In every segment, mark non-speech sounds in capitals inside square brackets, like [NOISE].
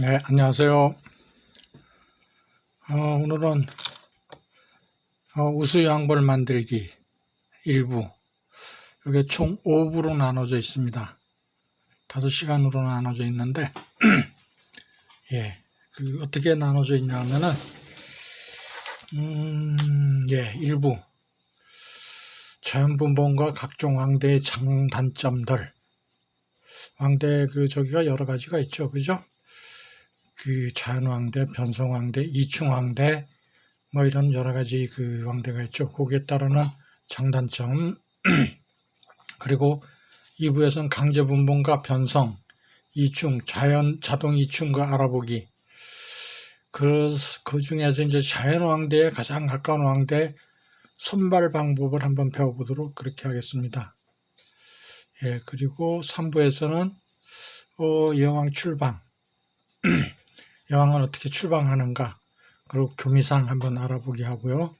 네, 안녕하세요. 어, 오늘은 어, 우수 양벌 만들기 일부. 이게 총 5부로 나눠져 있습니다. 5시간으로 나눠져 있는데, [CLEARS THROAT] 예, 그 어떻게 나눠져 있냐면은, 음, 예, 일부. 자연분봉과 각종 왕대의 장단점들. 왕대 그 저기가 여러 가지가 있죠. 그죠? 그 자연왕대, 변성왕대, 이충왕대 뭐 이런 여러 가지 그 왕대가 있죠. 거기에 따르는 장단점 [CLEARS THROAT] 그리고 2부에서는 강제분봉과 변성, 이충, 자연 자동 이충과 알아보기 그, 그 중에서 이제 자연왕대에 가장 가까운 왕대 선발 방법을 한번 배워보도록 그렇게 하겠습니다. 예, 그리고 3부에서는 어, 여왕 출방 [CLEARS THROAT] 여왕은 어떻게 출방하는가 그리고 교미상 한번 알아보게 하고요.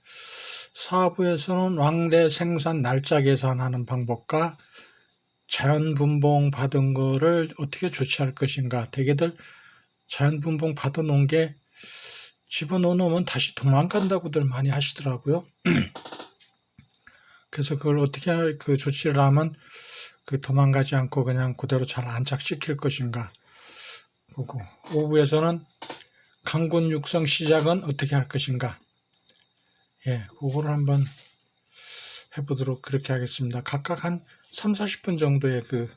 사부에서는 왕대 생산 날짜 계산하는 방법과 자연분봉 받은 거를 어떻게 조치할 것인가 대개들 자연분봉 받아놓은 게 집어넣으면 다시 도망간다고들 많이 하시더라고요. [CLEARS THROAT] 그래서 그걸 어떻게 그 조치를 하면 그 도망가지 않고 그냥 그대로 잘 안착시킬 것인가 보고 오부에서는 강군 육성 시작은 어떻게 할 것인가 예, 그거를 한번 해보도록 그렇게 하겠습니다. 각각 한 3, 40분 정도의 그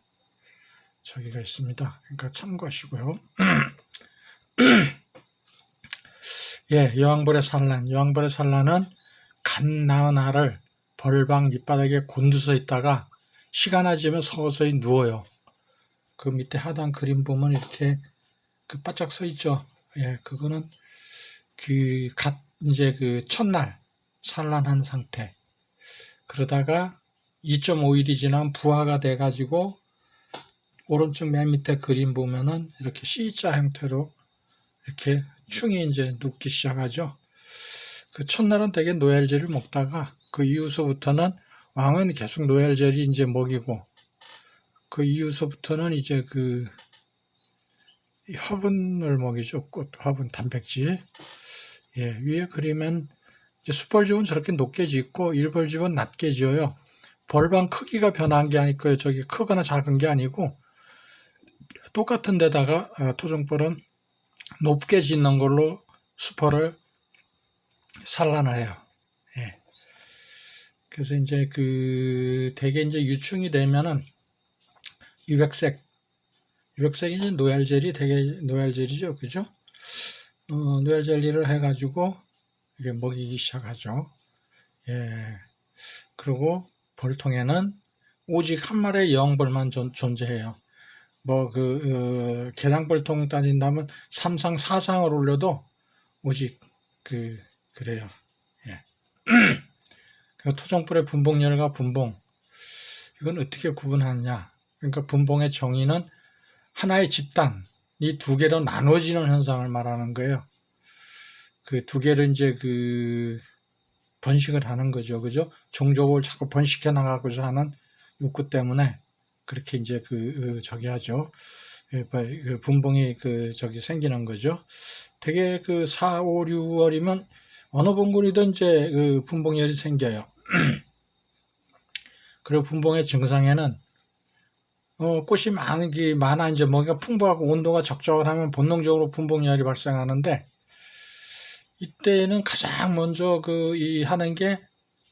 저기가 있습니다. 그러니까 참고하시고요. [CLEARS THROAT] 예, 여왕벌의 산란. 여왕벌의 산란은 간 나은 알을 벌방 밑바닥에 곤두서 있다가 시간 아 지면 서서히 누워요. 그 밑에 하단 그림 보면 이렇게 그 바짝 서 있죠. 예, 그거는 그 갓 이제 그 첫날 산란한 상태. 그러다가 2.5일이 지나면 부화가 돼 가지고 오른쪽 맨 밑에 그림 보면은 이렇게 C자 형태로 이렇게 충이 이제 눕기 시작하죠. 그 첫날은 되게 노엘제를 먹다가 그 이후서부터는 왕은 계속 노엘제를 이제 먹이고 그 이후서부터는 이제 그 화분을 먹이죠. 꽃, 화분, 단백질. 예, 위에 이제 숯벌집은 저렇게 높게 짓고 일벌집은 낮게 지어요. 벌방 크기가 변한 게 아니고요. 저기 크거나 작은 게 아니고 똑같은 데다가 어, 토종벌은 높게 짓는 걸로 수퍼를 산란을 해요. 예. 그래서 이제 그 대개 이제 유충이 되면은 유백색 유백색이 노얄젤이 되게 노얄젤이죠, 그죠? 어, 노얄젤리를 해가지고 이게 먹이기 시작하죠. 예. 그리고 벌통에는 오직 한 마리의 여왕벌만 존, 존재해요. 뭐, 그, 어, 계량벌통 따진다면 3상, 4상을 올려도 오직 그, 그래요. 예. [CLEARS THROAT] 그 토종불의 분봉열과 분봉. 이건 어떻게 구분하느냐. 그러니까 분봉의 정의는 하나의 집단, 이 두 개로 나눠지는 현상을 말하는 거예요. 그 두 개를 이제 그 번식을 하는 거죠. 그죠? 종족을 자꾸 번식해 나가고자 하는 욕구 때문에 그렇게 이제 그, 저기 하죠. 예, 뭐, 그 분봉이 그 저기 생기는 거죠. 되게 그 4, 5, 6월이면 어느 봉구리든 이제 그 분봉열이 생겨요. [CLEARS THROAT] 그리고 분봉의 증상에는 어, 꽃이 많기 많아 이제 먹이가 풍부하고 온도가 적절하면 본능적으로 분봉열이 발생하는데 이때는 가장 먼저 그 이 하는 게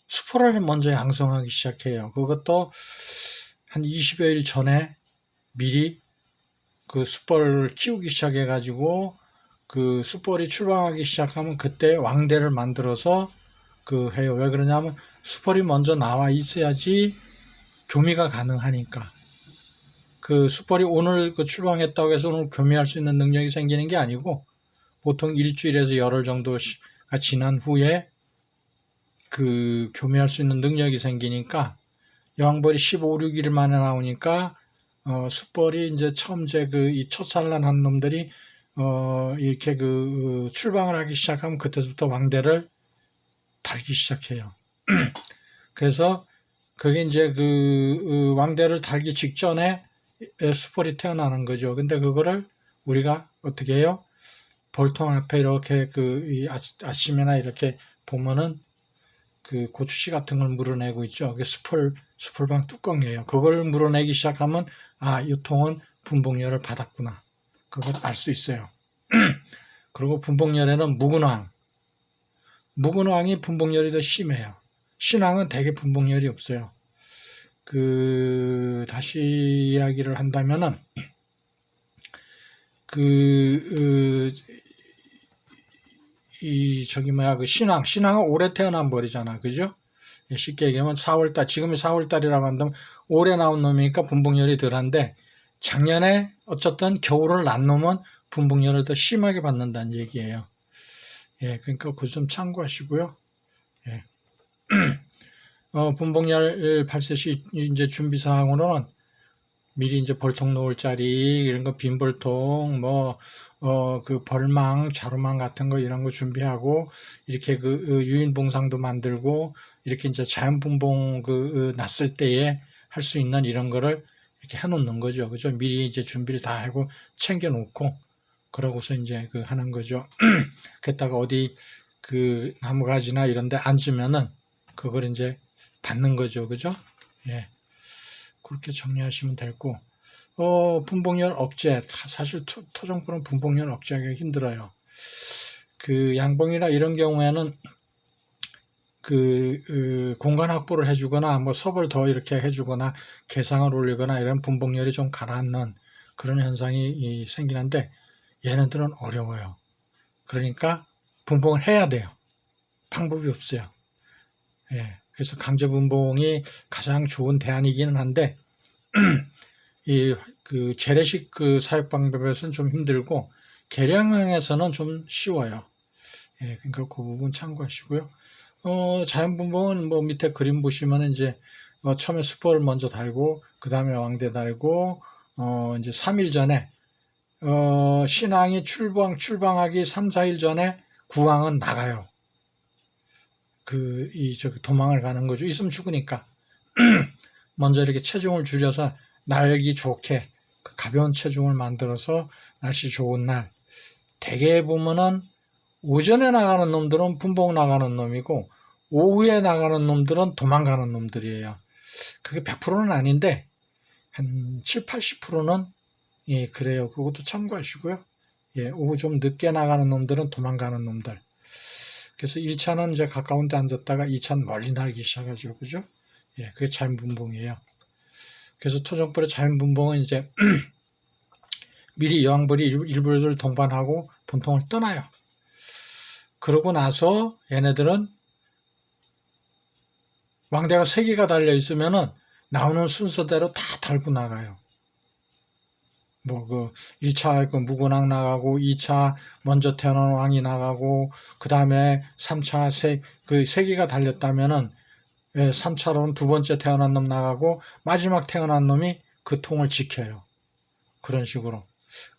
수포를 먼저 양성하기 시작해요. 그것도 한 20여일 전에 미리 그 숯벌을 키우기 시작해 가지고 그 숯벌이 출방하기 시작하면 그때 왕대를 만들어서 그 해요. 왜 그러냐면 숯벌이 먼저 나와 있어야지 교미가 가능하니까. 그 숯벌이 오늘 그 출방했다고 해서 오늘 교미할 수 있는 능력이 생기는 게 아니고 보통 일주일에서 열흘 정도가 지난 후에 그 교미할 수 있는 능력이 생기니까 여왕벌이 15, 6일 만에 나오니까 어 숯벌이 이제 처음 제 그 이 첫산란한 놈들이 어 이렇게 그 출방을 하기 시작하면 그때부터 왕대를 달기 시작해요. [CLEARS THROAT] 그래서 그게 이제 그 왕대를 달기 직전에 숯벌이 태어나는 거죠. 근데 그거를 우리가 어떻게 해요? 벌통 앞에 이렇게 그이 아침에나 이렇게 보면은 그 고추씨 같은 걸 물어내고 있죠. 그게 수풀 수풀방 뚜껑이에요. 그걸 물어내기 시작하면 아, 이 통은 분봉열을 받았구나. 그걸 알 수 있어요. [CLEARS THROAT] 그리고 분봉열에는 묵은왕, 묵은왕이 분봉열이 더 심해요. 신왕은 대개 분봉열이 없어요. 그 다시 이야기를 한다면은 그, 어, 이, 저기, 뭐야, 그 신앙, 신앙은 올해 태어난 벌이잖아. 그죠? 예, 쉽게 얘기하면 4월달, 지금이 4월달이라고 한다면 올해 나온 놈이니까 분봉열이 덜한데 작년에 어쨌든 겨울을 난 놈은 분봉열을 더 심하게 받는다는 얘기예요. 예, 그러니까 그 좀 참고하시고요. 예. [CLEARS THROAT] 어, 분봉열 발세 시 이제 준비 사항으로는 미리 이제 벌통 놓을 자리 이런 거 빈 벌통 뭐 어 그 벌망 자루망 같은 거 이런 거 준비하고 이렇게 그 어, 유인 봉상도 만들고 이렇게 이제 자연 분봉 그 어, 났을 때에 할 수 있는 이런 거를 이렇게 해 놓는 거죠. 그죠? 미리 이제 준비를 다 하고 챙겨 놓고 그러고서 이제 그 하는 거죠. [CLEARS THROAT] 그랬다가 어디 그 나무가지나 이런 데 앉으면은 그걸 이제 받는 거죠. 그죠? 예. 그렇게 정리하시면 되고, 어, 분봉열 억제. 사실 토, 토종풀은 분봉열 억제하기가 힘들어요. 그 양봉이나 이런 경우에는 그, 그 공간 확보를 해주거나 뭐 섭을 더 이렇게 해주거나 개상을 올리거나 이런 분봉열이 좀 가라앉는 그런 현상이 이 생기는데 얘네들은 어려워요. 그러니까 분봉을 해야 돼요. 방법이 없어요. 예. 그래서 강제 분봉이 가장 좋은 대안이기는 한데 [CLEARS THROAT] 이 그 재래식 그 사육 방법에서는 좀 힘들고 계량형에서는 좀 쉬워요. 예, 그러니까 그 부분 참고하시고요. 어, 자연 분봉은 뭐 밑에 그림 보시면 이제 어, 처음에 수포를 먼저 달고 그 다음에 왕대 달고 어, 이제 3일 전에 어, 신앙이 출방 출방하기 3, 4일 전에 구왕은 나가요. 그, 이, 저, 도망을 가는 거죠. 있으면 죽으니까. [CLEARS THROAT] 먼저 이렇게 체중을 줄여서 날기 좋게, 그 가벼운 체중을 만들어서 날씨 좋은 날. 대개 보면은 오전에 나가는 놈들은 분봉 나가는 놈이고, 오후에 나가는 놈들은 도망가는 놈들이에요. 그게 100%는 아닌데, 한 7, 80%는, 예, 그래요. 그것도 참고하시고요. 예, 오후 좀 늦게 나가는 놈들은 도망가는 놈들. 그래서 1차는 이제 가까운 데 앉았다가 2차는 멀리 날기 시작하죠. 그죠? 예, 그게 자연분봉이에요. 그래서 토종벌의 자연분봉은 이제 [CLEARS THROAT] 미리 여왕벌이 일부를 동반하고 본통을 떠나요. 그러고 나서 얘네들은 왕대가 3개가 달려 있으면은 나오는 순서대로 다 달고 나가요. 뭐그 1차 그 무군왕 나가고 2차 먼저 태어난 왕이 나가고 그 다음에 3차 세 그 세 개가 달렸다면은 예, 3차로는 두 번째 태어난 놈 나가고 마지막 태어난 놈이 그 통을 지켜요. 그런 식으로.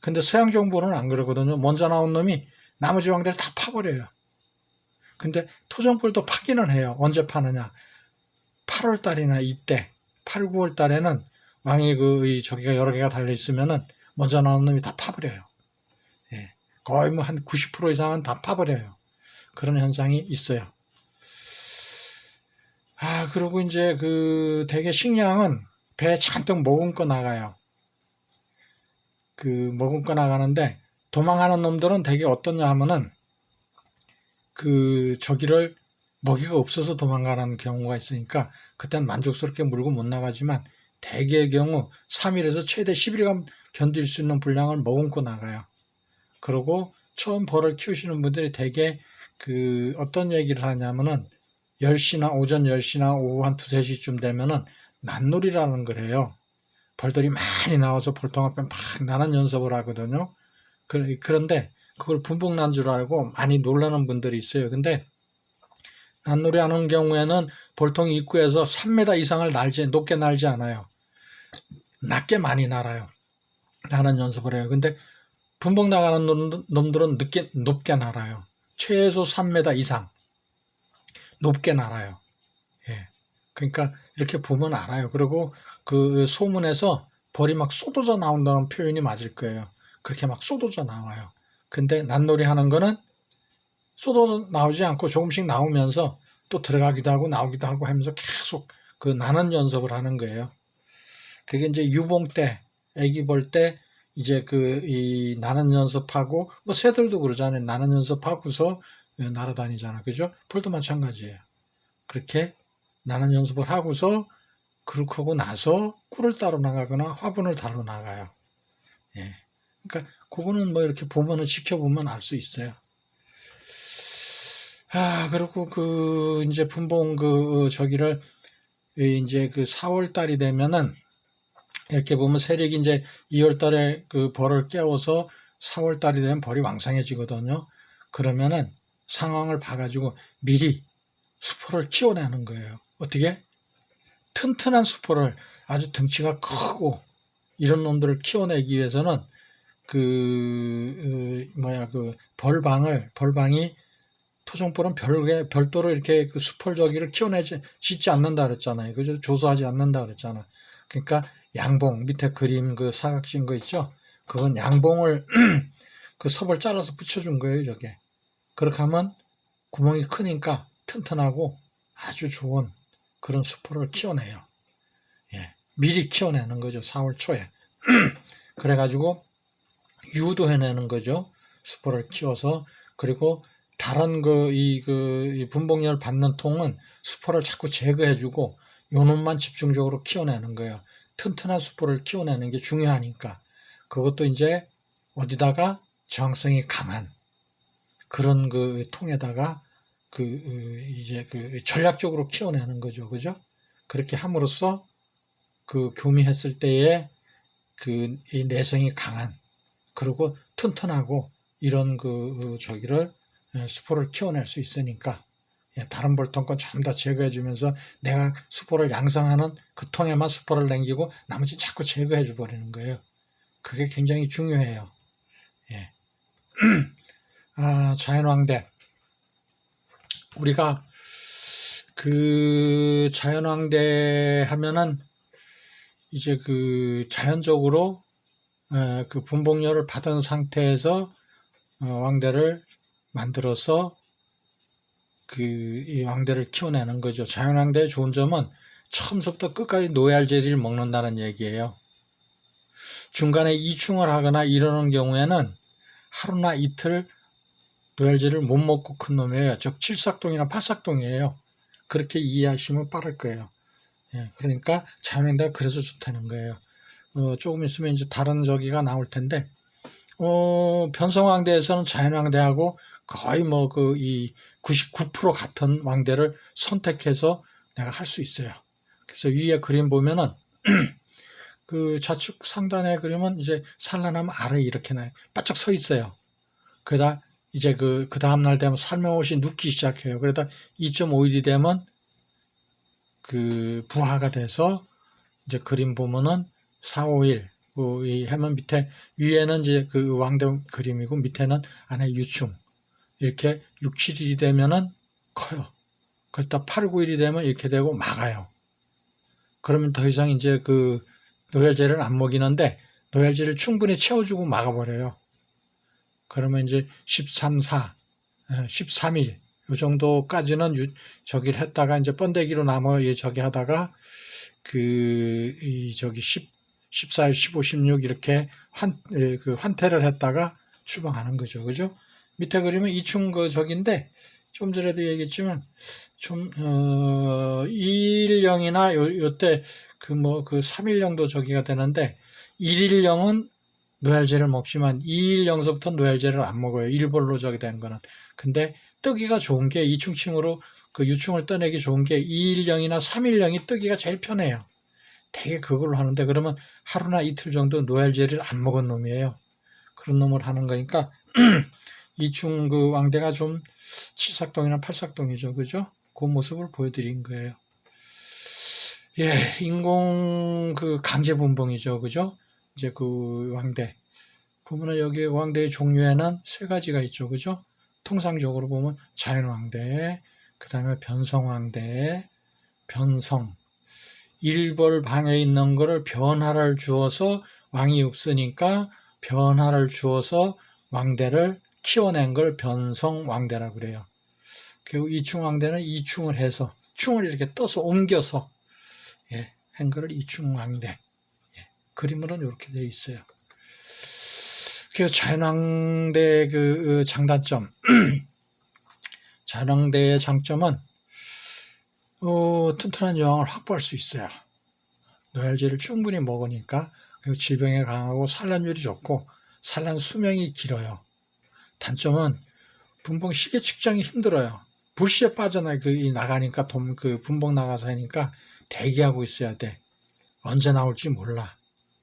근데 서양 정부는 안 그러거든요. 먼저 나온 놈이 나머지 왕들 다 파버려요. 근데 토종벌도 파기는 해요. 언제 파느냐? 8월 달이나 이때 8, 9월 달에는 왕이 그 저기가 여러 개가 달려 있으면은 먼저 나온 놈이 다 파버려요. 예. 거의 뭐 한 90% 이상은 다 파버려요. 그런 현상이 있어요. 아, 그리고 이제 그 대개 식량은 배에 잔뜩 머금고 나가요. 그 머금고 나가는데 도망하는 놈들은 대개 어떠냐 하면은 그 저기를 먹이가 없어서 도망가는 경우가 있으니까 그땐 만족스럽게 물고 못 나가지만 대개의 경우 3일에서 최대 10일간 견딜 수 있는 분량을 머금고 나가요. 그리고 처음 벌을 키우시는 분들이 대개 그 어떤 얘기를 하냐면은 10시나 오전 10시나 오후 한 2, 3시쯤 되면은 난놀이라는 걸 해요. 벌들이 많이 나와서 볼통 앞에 막 나는 연습을 하거든요. 그런데 그걸 분봉 난 줄 알고 많이 놀라는 분들이 있어요. 근데 난놀이 하는 경우에는 볼통 입구에서 3m 이상을 날지, 높게 날지 않아요. 낮게 많이 날아요. 나는 연습을 해요. 근데 분봉 나가는 놈들은 늦게, 높게 날아요. 최소 3m 이상. 높게 날아요. 예. 그러니까 이렇게 보면 알아요. 그리고 그 소문에서 벌이 막 쏟아져 나온다는 표현이 맞을 거예요. 그렇게 막 쏟아져 나와요. 근데 난놀이 하는 거는 쏟아져 나오지 않고 조금씩 나오면서 또 들어가기도 하고 나오기도 하고 하면서 계속 그 나는 연습을 하는 거예요. 그게 이제 유봉 때, 아기 볼 때 이제 그 이 나는 연습하고 뭐 새들도 그러잖아요. 나는 연습하고서 날아다니잖아. 그죠? 풀도 마찬가지예요. 그렇게 나는 연습을 하고서 그렇게 하고 나서 꿀을 따러 나가거나 화분을 따러 나가요. 예. 그러니까 그거는 뭐 이렇게 보면은 지켜보면 알 수 있어요. 아, 그리고 그 이제 분봉 그 저기를 이제 그 4월 달이 되면은 이렇게 보면 세력이 이제 2월 달에 그 벌을 깨워서 4월 달이 되면 벌이 왕성해지거든요. 그러면은 상황을 봐가지고 미리 수포를 키워내는 거예요. 어떻게? 튼튼한 수포를 아주 등치가 크고 이런 놈들을 키워내기 위해서는 그 어, 뭐야 그 벌방을 벌방이 토종벌은 별개 별도로 이렇게 그 수펄저기를 키워내지 짓지 않는다 그랬잖아요. 그죠? 조소하지 않는다 그랬잖아. 그러니까 양봉 밑에 그림 그 사각신 거 있죠? 그건 양봉을 [CLEARS THROAT] 그 섭을 잘라서 붙여준 거예요, 저게. 그렇게 하면 구멍이 크니까 튼튼하고 아주 좋은 그런 수포를 키워내요. 예. 미리 키워내는 거죠. 4월 초에. [CLEARS THROAT] 그래가지고 유도해내는 거죠. 수포를 키워서 그리고 다른 그 이 그 분봉열 받는 통은 수포를 자꾸 제거해주고 요놈만 집중적으로 키워내는 거예요. 튼튼한 수포를 키워내는 게 중요하니까 그것도 이제 어디다가 저항성이 강한 그런 그 통에다가 그 이제 그 전략적으로 키워내는 거죠, 그죠? 그렇게 함으로써 그 교미했을 때에 그이 내성이 강한 그리고 튼튼하고 이런 그 저기를 수포를 키워낼 수 있으니까 예, 다른 볼통건 전부 다 제거해주면서 내가 수포를 양성하는 그 통에만 수포를 남기고 나머지 자꾸 제거해줘 버리는 거예요. 그게 굉장히 중요해요. 예. [CLEARS THROAT] 아, 자연왕대. 우리가 그 자연왕대 하면은 이제 그 자연적으로 그 분봉열을 받은 상태에서 어, 왕대를 만들어서 그 이 왕대를 키워내는 거죠. 자연왕대의 좋은 점은 처음부터 끝까지 노얄 제리를 먹는다는 얘기예요. 중간에 이충을 하거나 이러는 경우에는 하루나 이틀 노얄제를 못 먹고 큰 놈이에요. 즉 칠삭동이나 팔삭동이에요. 그렇게 이해하시면 빠를 거예요. 예, 그러니까 자연왕대가 그래서 좋다는 거예요. 어, 조금 있으면 이제 다른 저기가 나올 텐데 어, 변성왕대에서는 자연왕대하고 거의 뭐 그 이 99% 같은 왕대를 선택해서 내가 할 수 있어요. 그래서 위에 그림 보면은 [CLEARS THROAT] 그 좌측 상단의 그림은 이제 산란하면 아래 이렇게 나요. 바짝 서 있어요. 그러다 이제 그, 그 다음날 되면 살며시 눕기 시작해요. 그러다 2.5일이 되면 그 부하가 돼서 이제 그림 보면은 4, 5일, 그이 해면 밑에 위에는 이제 그 왕대 그림이고 밑에는 안에 유충. 이렇게 6, 7일이 되면은 커요. 그러다 8, 9일이 되면 이렇게 되고 막아요. 그러면 더 이상 이제 그 노열제를 안 먹이는데 노열제를 충분히 채워주고 막아버려요. 그러면 이제 13, 4, 13일 요 정도까지는 유, 저기를 했다가 이제 번데기로 남아 저기 하다가 그 이 저기 10, 14일, 15, 16 이렇게 환, 그 환태를 했다가 추방하는 거죠. 그죠? 밑에 그림은 이충 그 적인데 좀 전에도 얘기했지만 좀, 어, 2일령이나 요, 요때 그 뭐 그 3일령도 저기가 되는데 1일령은 노얄제를 먹지만 2일령서부터 노얄제를 안 먹어요. 일벌로 저기 된 거는. 근데 뜨기가 좋은 게 이충칭으로 그 유충을 떠내기 좋은 게 2일령이나 3일령이 뜨기가 제일 편해요. 되게 그걸로 하는데 그러면 하루나 이틀 정도 노얄제를 안 먹은 놈이에요. 그런 놈을 하는 거니까 [CLEARS THROAT] 이충 그 왕대가 좀 칠삭동이나 팔삭동이죠. 그죠? 그 모습을 보여드린 거예요. 예, 인공 그 강제 분봉이죠. 그죠? 이제 그 왕대. 보면 여기 왕대의 종류에는 세 가지가 있죠. 그죠? 통상적으로 보면 자연 왕대, 그 다음에 변성 왕대, 변성. 일벌 방에 있는 거를 변화를 주어서 왕이 없으니까 변화를 주어서 왕대를 키워낸 걸 변성 왕대라 그래요. 그리고 이충 왕대는 이충을 해서 충을 이렇게 떠서 옮겨서 예, 한 거를 이충 왕대. 예, 그림으로는 이렇게 되어 있어요. 그래서 자연왕대 그 장단점, [CLEARS THROAT] 자연왕대의 장점은 어, 튼튼한 여왕을 확보할 수 있어요. 노열제를 충분히 먹으니까 그리고 질병에 강하고 산란율이 좋고 산란 수명이 길어요. 단점은 분봉 시계 측정이 힘들어요. 불시에 빠져나 그 나가니까 돈 그 분봉 나가서 하니까 대기하고 있어야 돼. 언제 나올지 몰라.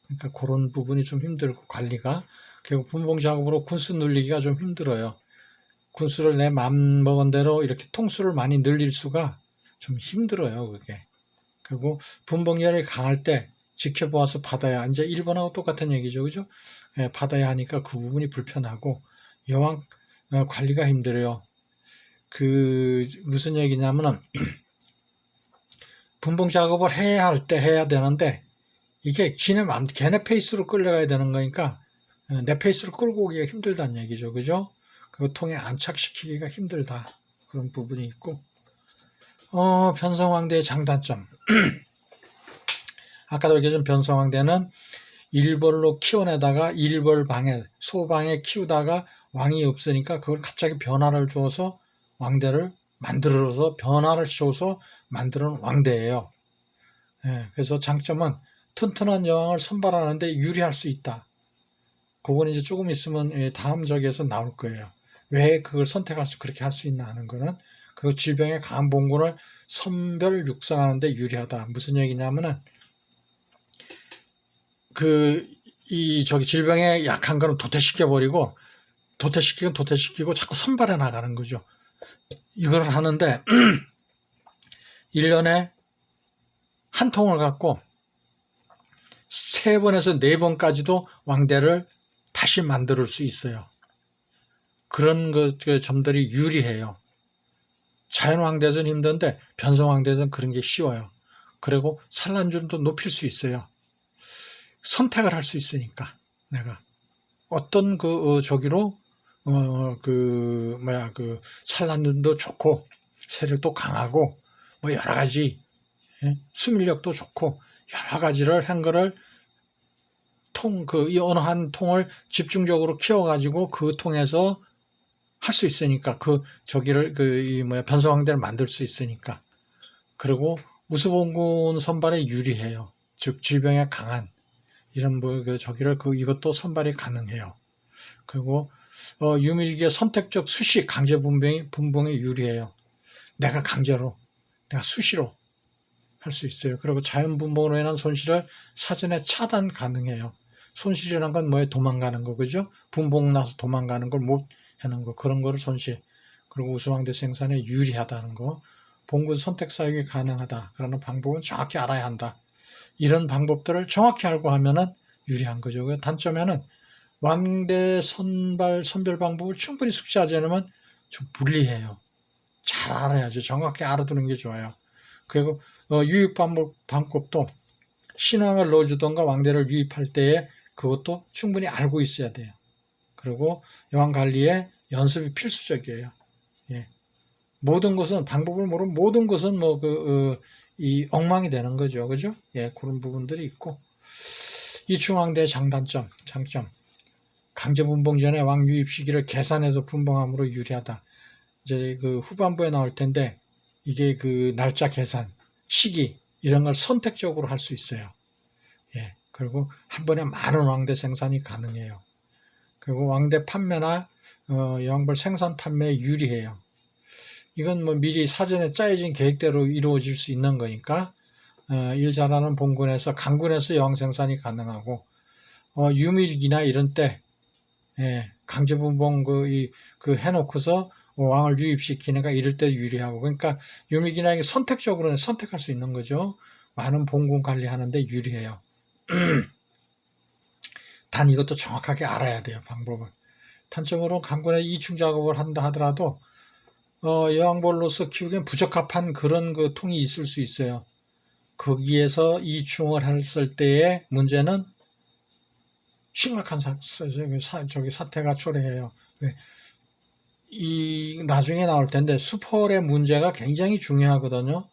그러니까 그런 부분이 좀 힘들고 관리가 그리고 분봉 작업으로 군수 늘리기가 좀 힘들어요. 군수를 내맘 먹은 대로 이렇게 통수를 많이 늘릴 수가 좀 힘들어요, 그게. 그리고 분봉열이 강할 때 지켜보아서 받아야 이제 1번하고 똑같은 얘기죠, 그죠? 예, 받아야 하니까 그 부분이 불편하고 여왕 어, 관리가 힘들어요. 그 무슨 얘기냐면은 [CLEARS THROAT] 분봉 작업을 해야 할 때 해야 되는데 이게 지네 맘 걔네 페이스로 끌려가야 되는 거니까 어, 내 페이스로 끌고 오기가 힘들다는 얘기죠, 그죠? 그 통에 안착시키기가 힘들다 그런 부분이 있고 어, 변성왕대의 장단점 [CLEARS THROAT] 아까도 얘기했던 변성왕대는 일벌로 키워내다가 일벌 방에 소방에 키우다가 왕이 없으니까 그걸 갑자기 변화를 줘서 왕대를 만들어서 변화를 줘서 만드는 왕대예요. 예, 그래서 장점은 튼튼한 여왕을 선발하는데 유리할 수 있다. 그건 이제 조금 있으면 예, 다음 적에서 나올 거예요. 왜 그걸 선택할 수 그렇게 할 수 있나 하는 거는 그 질병의 강한 봉군을 선별 육성하는데 유리하다. 무슨 얘기냐면은 그 이 저기 질병에 약한 거는 도태시켜 버리고 도태시키고 도태시키고 자꾸 선발해 나가는 거죠. 이걸 하는데 [CLEARS THROAT] 1년에 한 통을 갖고 세 번에서 네 번까지도 왕대를 다시 만들 수 있어요. 그런 그, 그 점들이 유리해요. 자연 왕대전 힘든데 변성 왕대전 그런 게 쉬워요. 그리고 산란율도 높일 수 있어요. 선택을 할 수 있으니까 내가 어떤 그 어, 저기로 어 그 뭐야 그 산란율도 좋고 세력도 강하고 뭐 여러 가지 예? 수밀력도 좋고 여러 가지를 한 거를 통그 어느 한 통을 집중적으로 키워가지고 그 통에서 할 수 있으니까 그 저기를 그 뭐야 변성왕대를 만들 수 있으니까 그리고 우수봉군 선발에 유리해요. 즉 질병에 강한 이런 뭐 그 저기를 그 이것도 선발이 가능해요. 그리고 어, 유밀기의 선택적 수시 강제 분봉이 분봉에 유리해요. 내가 강제로 내가 수시로 할 수 있어요. 그리고 자연 분봉으로 인한 손실을 사전에 차단 가능해요. 손실이라는 건 뭐에 도망가는 거 그죠? 분봉 나서 도망가는 걸 못 하는 거 그런 거를 손실. 그리고 우수왕대 생산에 유리하다는 거. 봉군 선택 사육이 가능하다. 그러는 방법은 정확히 알아야 한다. 이런 방법들을 정확히 알고 하면은 유리한 거죠. 그 단점에는 왕대 선발 선별 방법을 충분히 숙지하지 않으면 좀 불리해요. 잘 알아야죠. 정확히 알아두는 게 좋아요. 그리고 어, 유입 방법 방법도 신왕을 넣어주던가 왕대를 유입할 때에 그것도 충분히 알고 있어야 돼요. 그리고 여왕 관리에 연습이 필수적이에요. 예. 모든 것은 방법을 모르면 모든 것은 뭐그 어, 이 엉망이 되는 거죠. 그죠? 예, 그런 부분들이 있고. 이충왕대의 장단점, 장점. 강제 분봉 전에 왕 유입 시기를 계산해서 분봉함으로 유리하다. 이제 그 후반부에 나올 텐데 이게 그 날짜 계산, 시기 이런 걸 선택적으로 할 수 있어요. 예. 그리고 한 번에 많은 왕대 생산이 가능해요. 그리고 왕대 판매나 어, 여왕벌 생산 판매에 유리해요. 이건 뭐 미리 사전에 짜여진 계획대로 이루어질 수 있는 거니까 어, 일 잘하는 본군에서 강군에서 여왕 생산이 가능하고 어, 유밀기나 이런 때 예, 강제분봉 그, 이, 그 해놓고서 왕을 유입시키니까 이럴 때 유리하고 그러니까 유밀기나 선택적으로 선택할 수 있는 거죠. 많은 본군 관리하는데 유리해요. [CLEARS THROAT] 단 이것도 정확하게 알아야 돼요 방법은. 단점으로 강군에 이충 작업을 한다 하더라도 어, 여왕벌로서 키우기엔 부적합한 그런 그 통이 있을 수 있어요. 거기에서 이충을 했을 때의 문제는 심각한 사, 사, 저기 사태가 초래해요. 왜? 이 나중에 나올 텐데 수폴의 문제가 굉장히 중요하거든요.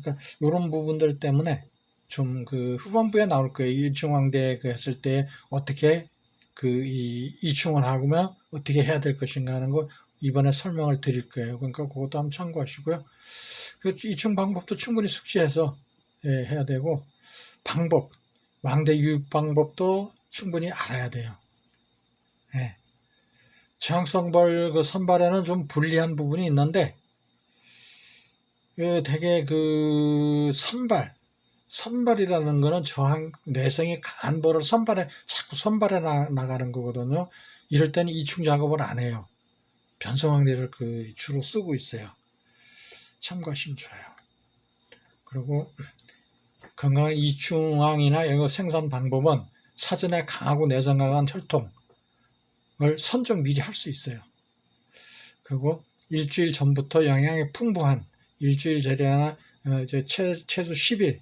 그러니까 이런 부분들 때문에 좀 그 후반부에 나올 거예요. 이충왕대 그 했을 때 어떻게 그 이 이충을 하면 어떻게 해야 될 것인가 하는 거 이번에 설명을 드릴 거예요. 그러니까 그것도 한번 참고하시고요. 그 이충 방법도 충분히 숙지해서 예, 해야 되고 방법 왕대 유입 방법도 충분히 알아야 돼요. 예. 저항성벌 그 선발에는 좀 불리한 부분이 있는데 그 되게 그 선발 선발이라는 거는 저항 내성이 강한 벌을 선발에 자꾸 선발해 나, 나가는 거거든요. 이럴 때는 이충 작업을 안 해요. 변성황대를 그 주로 쓰고 있어요. 참고하시면 좋아요. 그리고 건강한 이충왕이나 이거 생산 방법은 사전에 강하고 내성 강한 혈통을 선정 미리 할 수 있어요. 그리고 일주일 전부터 영양이 풍부한 일주일 재래나 어, 이제 최, 최소 10일,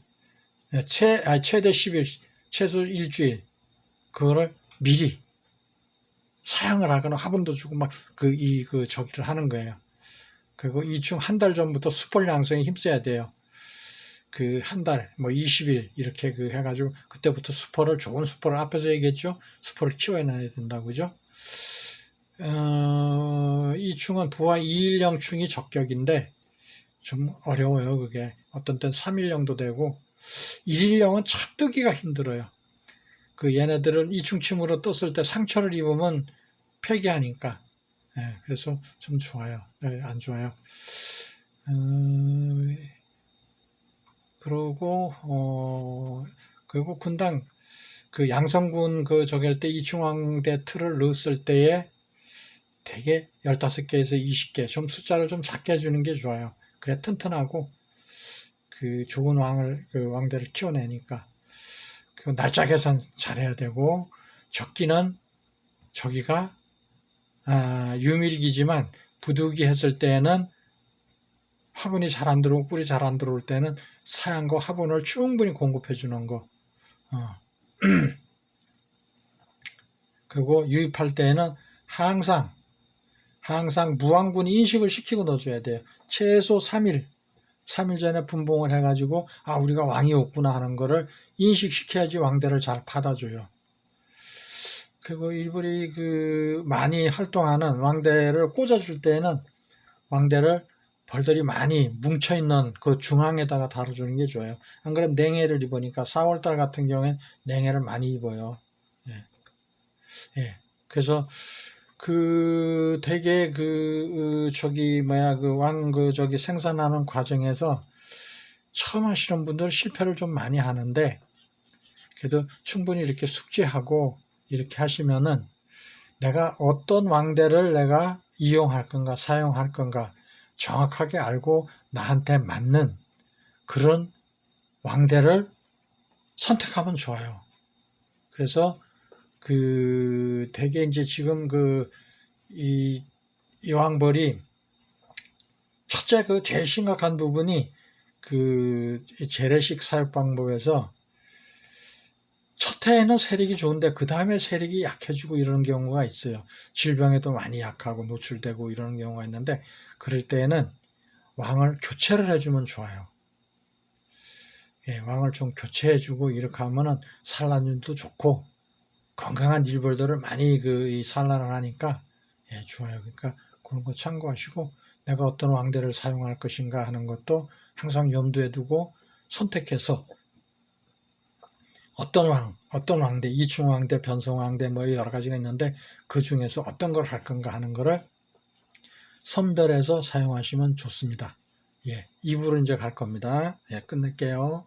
최, 아, 최대 10일, 최소 일주일, 그거를 미리 사양을 하거나 화분도 주고 막 그, 이, 그, 저기를 하는 거예요. 그리고 이중 한달 전부터 수폴 양성에 힘써야 돼요. 그 한 달, 뭐 20일 이렇게 그 해가지고 그때부터 수포를 좋은 수포를 앞에서 얘기했죠. 수포를 키워놔야 된다고 그죠? 어, 이 충은 부하 2일령충이 적격인데 좀 어려워요 그게 어떤 땐 3일령도 되고 1일령은 참 뜨기가 힘들어요. 그 얘네들은 이충침으로 떴을 때 상처를 입으면 폐기하니까 예, 그래서 좀 좋아요. 예, 안 좋아요. 어, 그러고 어 그리고 군당 그 양성군 그 저기 할 때 이충왕대 틀을 넣었을 때에 되게 15개에서 20개 좀 숫자를 좀 작게 해주는 게 좋아요. 그래 튼튼하고 그 좋은 왕을 그 왕대를 키워내니까 그 날짜 계산 잘해야 되고 적기는 저기가 아, 유밀기지만 부득이 했을 때는 화분이 잘 안 들어오고 꿀이 잘 안 들어올 때는 사양과 화분을 충분히 공급해 주는 거. 어. [CLEARS THROAT] 그리고 유입할 때에는 항상 항상 무왕군 인식을 시키고 넣어줘야 돼요. 최소 3일 3일 전에 분봉을 해가지고 아 우리가 왕이 없구나 하는 거를 인식시켜야지 왕대를 잘 받아줘요. 그리고 일부리 그 많이 활동하는 왕대를 꽂아줄 때는 왕대를 벌들이 많이 뭉쳐있는 그 중앙에다가 다뤄주는 게 좋아요. 안 그러면 냉해를 입으니까 4월달 같은 경우엔 냉해를 많이 입어요. 예. 예. 그래서 그 되게 그 저기 뭐야 그왕그 저기 생산하는 과정에서 처음 하시는 분들 실패를 좀 많이 하는데 그래도 충분히 이렇게 숙지하고 이렇게 하시면은 내가 어떤 왕대를 내가 이용할 건가 사용할 건가 정확하게 알고 나한테 맞는 그런 왕대를 선택하면 좋아요. 그래서 그 대개 이제 지금 그 이 여왕벌이 첫째 그 제일 심각한 부분이 그 재래식 사육 방법에서 첫 해에는 세력이 좋은데 그 다음에 세력이 약해지고 이런 경우가 있어요. 질병에도 많이 약하고 노출되고 이런 경우가 있는데 그럴 때에는 왕을 교체를 해주면 좋아요. 예, 왕을 좀 교체해주고 이렇게 하면은 산란율도 좋고 건강한 일벌들을 많이 그 산란을 하니까 예, 좋아요. 그러니까 그런 거 참고하시고 내가 어떤 왕대를 사용할 것인가 하는 것도 항상 염두에 두고 선택해서 어떤 왕, 어떤 왕대, 이충 왕대, 변성 왕대 뭐 여러 가지가 있는데 그 중에서 어떤 걸 할 건가 하는 거를 선별해서 사용하시면 좋습니다. 예, 2부로 이제 갈 겁니다. 예, 끝낼게요.